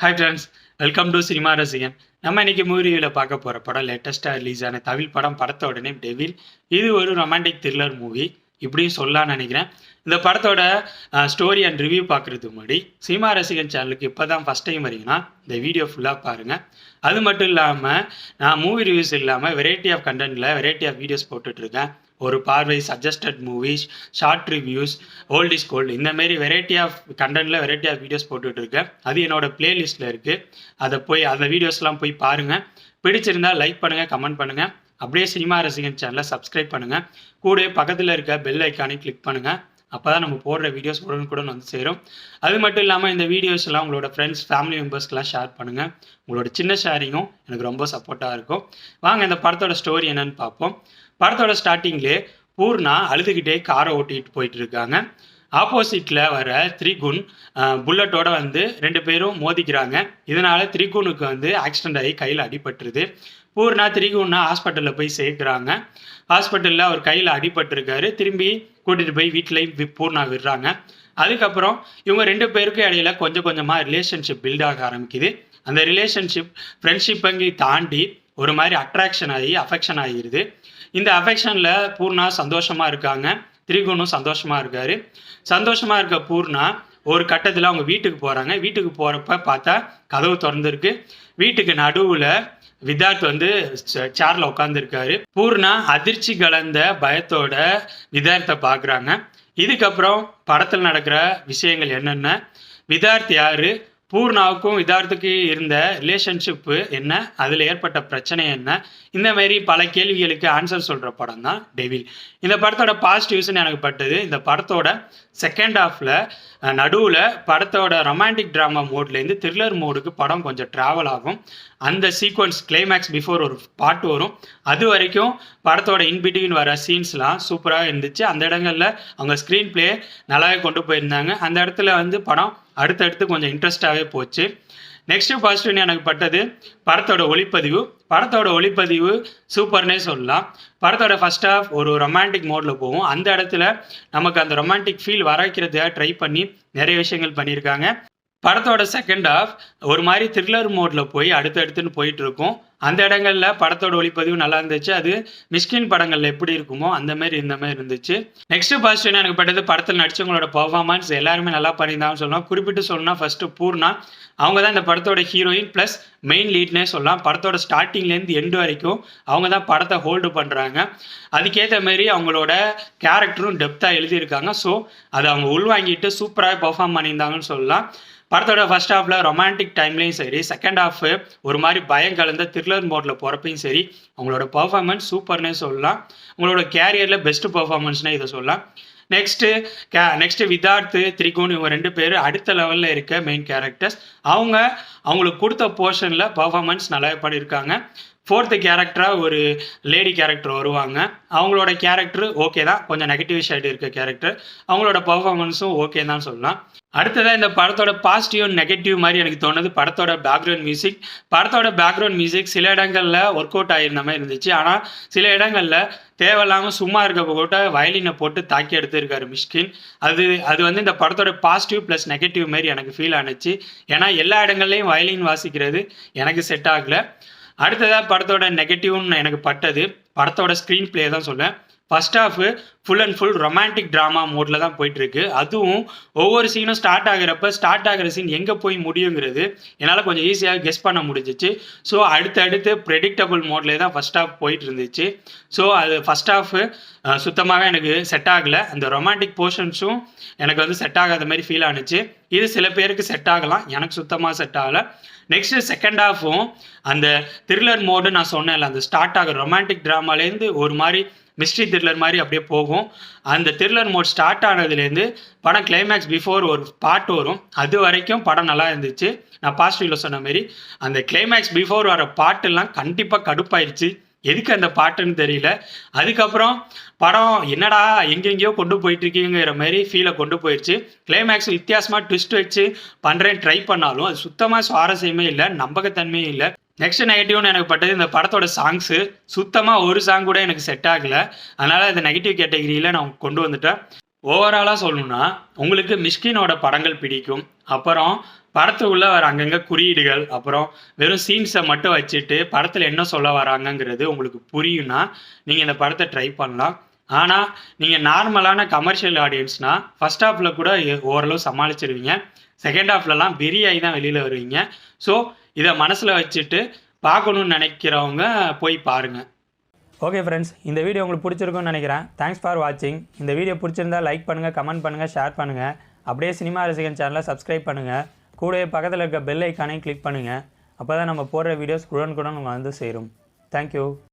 Hi friends welcome to cinema Rasigan நம்ம இன்னைக்கு மூவியில் பார்க்க போகிற படம் லேட்டஸ்ட்டாக ரிலீஸ் ஆன தமிழ் படம் படத்தோட நேம் டெவில் இது ஒரு ரொமான்டிக் த்ரில்லர் மூவி இப்படியும் சொல்லலாம்னு நினைக்கிறேன். இந்த படத்தோட ஸ்டோரி அண்ட் ரிவ்யூ பார்க்குறதுக்கு முன்னாடி சினிமா ரசிகன் சேனலுக்கு இப்போ தான் ஃபஸ்ட் டைம் வரீங்கன்னா இந்த வீடியோ ஃபுல்லாக பாருங்கள் அது மட்டும் இல்லாமல் நான் மூவி ரிவ்யூஸ் இல்லாமல் வெரைட்டி ஆஃப் கண்டென்ட்டில் வெரைட்டி ஆஃப் வீடியோஸ் போட்டுட்ருக்கேன். ஒரு பார்வை suggested movies short reviews old is gold இந்தமாரி வெரைட்டி ஆஃப் கண்டென்ட்டில் வெரைட்டி ஆஃப் வீடியோஸ் போட்டுட்ருக்கேன். அது என்னோட பிளேலிஸ்ட்டில் இருக்குது அதை போய் அந்த வீடியோஸ்லாம் போய் பாருங்கள் பிடிச்சிருந்தா லைக் பண்ணுங்கள் கமெண்ட் பண்ணுங்கள் அப்படியே சினிமா ரசிகன் சேனலை சப்ஸ்கிரைப் பண்ணுங்கள் கூடவே பக்கத்தில் இருக்க பெல் ஐக்கானை கிளிக் பண்ணுங்கள் அப்போ தான் நம்ம போடுற வீடியோஸ் உடனுக்குடன் வந்து சேரும். அது மட்டும் இல்லாமல் இந்த வீடியோஸ் எல்லாம் உங்களோட ஃப்ரெண்ட்ஸ் ஃபேமிலி மெம்பர்ஸ்க்கெலாம் ஷேர் பண்ணுங்கள் உங்களோட சின்ன ஷேரிங்கும் எனக்கு ரொம்ப சப்போர்ட்டாக இருக்கும். வாங்க இந்த படத்தோட ஸ்டோரி என்னன்னு பார்ப்போம். படத்தோட ஸ்டார்டிங்லேயே பூர்ணா அழுதுகிட்டே காரை ஓட்டிகிட்டு போயிட்டு இருக்காங்க. ஆப்போசிட்டில் வர த்ரிகுன் புல்லட்டோட வந்து ரெண்டு பேரும் மோதிக்கிறாங்க. இதனால் த்ரிகுனுக்கு வந்து ஆக்சிடென்ட் ஆகி கையில் அடிபட்டுருது. பூர்ணா திரிகுன்னா ஹாஸ்பிட்டலில் போய் சேர்க்குறாங்க. ஹாஸ்பிட்டலில் அவர் கையில் அடிபட்டிருக்காரு. திரும்பி கூட்டிகிட்டு போய் வீட்டிலையும் பூர்ணா விடுறாங்க. அதுக்கப்புறம் இவங்க ரெண்டு பேருக்கும் இடையில கொஞ்சம் கொஞ்சமாக ரிலேஷன்ஷிப் பில்ட் ஆக ஆரம்பிக்குது. அந்த ரிலேஷன்ஷிப் ஃப்ரெண்ட்ஷிப்பங்கி தாண்டி ஒரு மாதிரி அட்ராக்ஷன் ஆகி அஃபெக்ஷன் ஆகிடுது இந்த அஃபெக்ஷனில் பூர்ணா சந்தோஷமாக இருக்காங்க. திரிகுணும் சந்தோஷமாக இருக்காரு. சந்தோஷமாக இருக்க பூர்ணா ஒரு கட்டத்தில் அவங்க வீட்டுக்கு போகிறாங்க வீட்டுக்கு போகிறப்ப பார்த்தா கதவு திறந்துருக்கு. வீட்டுக்கு நடுவில் விதார்த் வந்து சேர்ல உட்காந்துருக்காரு பூர்ணா அதிர்ச்சி கலந்த பயத்தோட விதார்த்தை பார்க்குறாங்க. இதுக்கப்புறம் படத்தில் நடக்கிற விஷயங்கள் என்னென்ன? விதார்த் யாரு? பூர்ணாவுக்கும் விதார்த்துக்கு இருந்த ரிலேஷன்ஷிப்பு என்ன? அதில் ஏற்பட்ட பிரச்சனை என்ன? இந்த மாதிரி பல கேள்விகளுக்கு ஆன்சர் சொல்கிற படம் தான் டெவில் இந்த படத்தோட பாசிட்டிவ்ஸ்னு எனக்கு பட்டது. இந்த படத்தோட செகண்ட் ஹாஃபில் நடுவில் படத்தோட ரொமான்டிக் ட்ராமா மோட்லேருந்து த்ரில்லர் மோடுக்கு படம் கொஞ்சம் ட்ராவல் ஆகும். அந்த சீக்வன்ஸ் கிளைமேக்ஸ் பிஃபோர் ஒரு பாட்டு வரும். அது வரைக்கும் படத்தோட இன்பிட்வீன் வர சீன்ஸ்லாம் சூப்பராக இருந்துச்சு. அந்த இடங்களில் அவங்க ஸ்க்ரீன் பிளே நல்லாவே கொண்டு போயிருந்தாங்க. அந்த இடத்துல வந்து படம் அடுத்தடுத்து கொஞ்சம் இன்ட்ரெஸ்டாகவே போச்சு. நெக்ஸ்ட் பாசிட்டிவ்னு எனக்கு பட்டது படத்தோட ஒளிப்பதிவு. படத்தோட ஒளிப்பதிவு சூப்பர்னே சொல்லலாம். படத்தோட ஃபர்ஸ்ட் ஆஃப் ஒரு ரொமான்டிக் மோடில் போகும். அந்த இடத்துல நமக்கு அந்த ரொமான்டிக் ஃபீல் வர வைக்கிறதுக்காக ட்ரை பண்ணி நிறைய விஷயங்கள் பண்ணியிருக்காங்க. படத்தோட செகண்ட் ஆஃப் ஒரு மாதிரி த்ரில்லர் மோடில் போய் அடுத்தடுத்துன்னு போயிட்டு இருக்கும். அந்த இடங்கள்ல படத்தோட ஒளிப்பதிவு நல்லா இருந்துச்சு. அது மிஸ்கின் படங்கள்ல எப்படி இருக்குமோ அந்த மாதிரி இந்த மாதிரி இருந்துச்சு. நெக்ஸ்ட் பாசிட்டிவ் எனக்கு பட்டது? படத்தில் நடிச்சவங்களோட பர்ஃபார்மன்ஸ் எல்லாருமே நல்லா பண்ணியிருந்தாங்கன்னு சொல்லலாம். குறிப்பிட்டு சொல்லணும்னா ஃபர்ஸ்ட் பூர்ணா. அவங்க தான் இந்த படத்தோட ஹீரோயின் ப்ளஸ் மெயின் லீட்னே சொல்லலாம். படத்தோட ஸ்டார்டிங்லேருந்து எண்டு வரைக்கும் அவங்க தான் படத்தை ஹோல்டு பண்ணுறாங்க அதுக்கேற்ற மாதிரி அவங்களோட கேரக்டரும் டெப்த்தாக எழுதியிருக்காங்க. ஸோ அதை அவங்க உள்வாங்கிட்டு சூப்பராக பர்ஃபார்ம் பண்ணியிருந்தாங்கன்னு சொல்லலாம். படத்தோட ஃபர்ஸ்ட் ஹாஃபில் ரொமான்டிக் டைம்லையும் சரி செகண்ட் ஹாஃப் ஒரு மாதிரி பயம் கலந்த த்ரில்லர் மோடில் போகிறப்பையும் சரி அவங்களோட பர்ஃபார்மன்ஸ் சூப்பர்னே சொல்லலாம். உங்களோட கேரியரில் பெஸ்ட் பர்ஃபார்மன்ஸ்னே இதை சொல்லலாம். நெக்ஸ்ட்டு கே நெக்ஸ்ட்டு விதார்த் திரிகோன் இவங்க ரெண்டு பேர் அடுத்த லெவலில் இருக்க மெயின் கேரக்டர்ஸ் அவங்க அவங்களுக்கு கொடுத்த போர்ஷனில் பர்ஃபார்மன்ஸ் நல்லா பண்ணியிருக்காங்க. ஃபோர்த்து கேரக்டராக ஒரு லேடி கேரக்டர் வருவாங்க. அவங்களோட கேரக்டர் ஓகே தான். கொஞ்சம் நெகட்டிவ் ஷைடு இருக்க கேரக்டர் அவங்களோட பர்ஃபார்மன்ஸும் ஓகே தான் சொல்லலாம். அடுத்ததாக இந்த படத்தோட பாசிட்டிவ் நெகட்டிவ் மாதிரி எனக்கு தோணுது. படத்தோட பேக்ரவுண்ட் மியூசிக் படத்தோட பேக்ரவுண்ட் மியூசிக் சில இடங்களில் ஒர்க் அவுட் ஆகிருந்த மாதிரி இருந்துச்சு. ஆனால் சில இடங்களில் தேவையில்லாமல் சும்மா இருக்க கூட வயலினை போட்டு தாக்கி எடுத்திருக்காரு மிஷ்கின். அது அது வந்து இந்த படத்தோட பாசிட்டிவ் ப்ளஸ் நெகட்டிவ் மாதிரி எனக்கு ஃபீல் ஆனுச்சு. ஏன்னா எல்லா இடங்கள்லையும் வயலின் வாசிக்கிறது எனக்கு செட் ஆகலை. அடுத்ததாக படத்தோட நெகட்டிவ்னு எனக்கு பட்டது. படத்தோட ஸ்க்ரீன் பிளே தான் சொல்லுவேன் first half full and full romantic drama மோடில் தான் போயிட்டுருக்கு. அதுவும் ஒவ்வொரு சீனும் ஸ்டார்ட் ஆகிறப்ப ஸ்டார்ட் ஆகிற சீன் எங்கே போய் முடியுங்கிறது என்னால் கொஞ்சம் ஈஸியாக கெஸ் பண்ண முடிஞ்சிச்சு. ஸோ அடுத்தடுத்து ப்ரெடிக்டபுள் மோட்லேயே தான் ஃபஸ்ட் ஆஃப் போயிட்டு இருந்துச்சு ஸோ அது ஃபஸ்ட் ஆஃப் சுத்தமாகவே எனக்கு செட் ஆகலை. அந்த ரொமான்டிக் போர்ஷன்ஸும் எனக்கு வந்து செட் ஆகாத மாதிரி ஃபீல் ஆனுச்சு. இது சில பேருக்கு செட் ஆகலாம். எனக்கு சுத்தமாக செட் ஆகலை. நெக்ஸ்ட் செகண்ட் ஹாஃபும் அந்த த்ரில்லர் மோடு நான் சொன்னேன்ல அந்த ஸ்டார்ட் ஆகிற ரொமான்டிக் ட்ராமாலேருந்து ஒரு மாதிரி மிஸ்ட்ரி த்ரில்லர் மாதிரி அப்படியே போகும். அந்த த்ரில்லர் மோட் ஸ்டார்ட் ஆனதுலேருந்து படம் கிளைமேக்ஸ் பிஃபோர் ஒரு பாட்டு வரும். அது வரைக்கும் படம் நல்லா இருந்துச்சு. நான் பாசிட்டிவ்ல சொன்ன மாதிரி அந்த கிளைமேக்ஸ் பிஃபோர் வர பாட்டுலாம் கண்டிப்பாக கடுப்பாயிருச்சு. எதுக்கு அந்த பாட்டுன்னு தெரியல. அதுக்கப்புறம் படம் என்னடா எங்கெங்கேயோ கொண்டு போயிட்டு இருக்கீங்கிற மாதிரி ஃபீலை கொண்டு போயிடுச்சு கிளைமேக்ஸ் வித்தியாசமாக ட்விஸ்ட் வச்சு பண்ணுறேன் ட்ரை பண்ணாலும் அது சுத்தமாக சுவாரஸ்யமே இல்லை நம்பகத்தன்மையும் இல்லை. நெக்ஸ்ட் நெகட்டிவ்னு எனக்கு பட்டது இந்த படத்தோட சாங்ஸு சுத்தமாக ஒரு சாங் கூட எனக்கு செட் ஆகலை. அதனால் இந்த நெகட்டிவ் கேட்டகரியில் நான் கொண்டு வந்துட்டேன். ஓவராலாக சொல்லணும்னா உங்களுக்கு மிஷ்கினோட படங்கள் பிடிக்கும். அப்புறம் படத்துக்குள்ளே வர அங்கங்கே குறியீடுகள் அப்புறம் வெறும் சீன்ஸை மட்டும் வச்சுட்டு படத்தில் என்ன சொல்ல வராங்கங்கிறது உங்களுக்கு புரியும்னா நீங்கள் இந்த படத்தை ட்ரை பண்ணலாம். ஆனால் நீங்கள் நார்மலான கமர்ஷியல் ஆடியன்ஸ்னால் ஃபர்ஸ்ட் ஹாஃபில் கூட ஓரளவு சமாளிச்சிருவீங்க. செகண்ட் ஹாஃப்லலாம் வெறியாகி தான் வெளியில் வருவீங்க. ஸோ இதை மனசில் வச்சுட்டு பார்க்கணும்னு நினைக்கிறவங்க போய் பாருங்கள் ஓகே ஃப்ரெண்ட்ஸ் இந்த வீடியோ உங்களுக்கு பிடிச்சிருக்கும்னு நினைக்கிறேன். தேங்க்ஸ் ஃபார் வாட்சிங் இந்த வீடியோ பிடிச்சிருந்தா லைக் பண்ணுங்கள் கமெண்ட் பண்ணுங்கள் ஷேர் பண்ணுங்கள் அப்படியே சினிமா ரசிகன் சேனலை சப்ஸ்கிரைப் பண்ணுங்கள் கூடவே பக்கத்தில் இருக்க பெல் ஐக்கானையும் கிளிக் பண்ணுங்கள் அப்போ தான் நம்ம போடுற வீடியோஸ் உடனுக்குடன் உங்களுக்கு வந்து சேரும். தேங்க்யூ